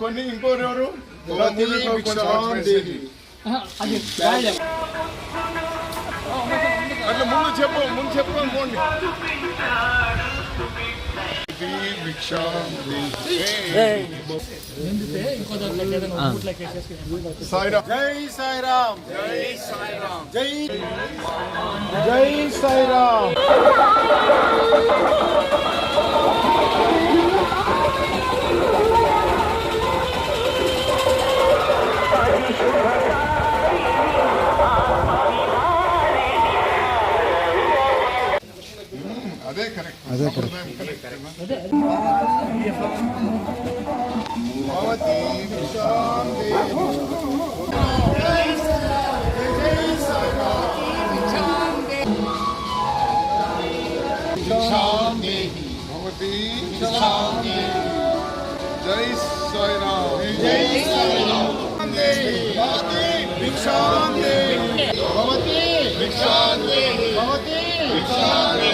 కొన్ని ఇంకోరెవరు అట్లా ముందు చెప్పు ముందు వేసేసి సాయిరామ్. జై సాయిరామ్. జై సాయిరామ్. జై జై సాయిరామ్. ಅದೇ ಕರೆಕ್ಟ್ ಅದೇ ಜೈ ಸಾಯಿರಾಮ್ ಜೈ ಸಾಯಿರಾಮ್ ಭಿಕ್ಷಾಂತಿ ಭಿಕ್ಷಾಂತಿ ಭಿಕ್ಷಾಂತಿ ಭಿಕ್ಷಾಂತಿ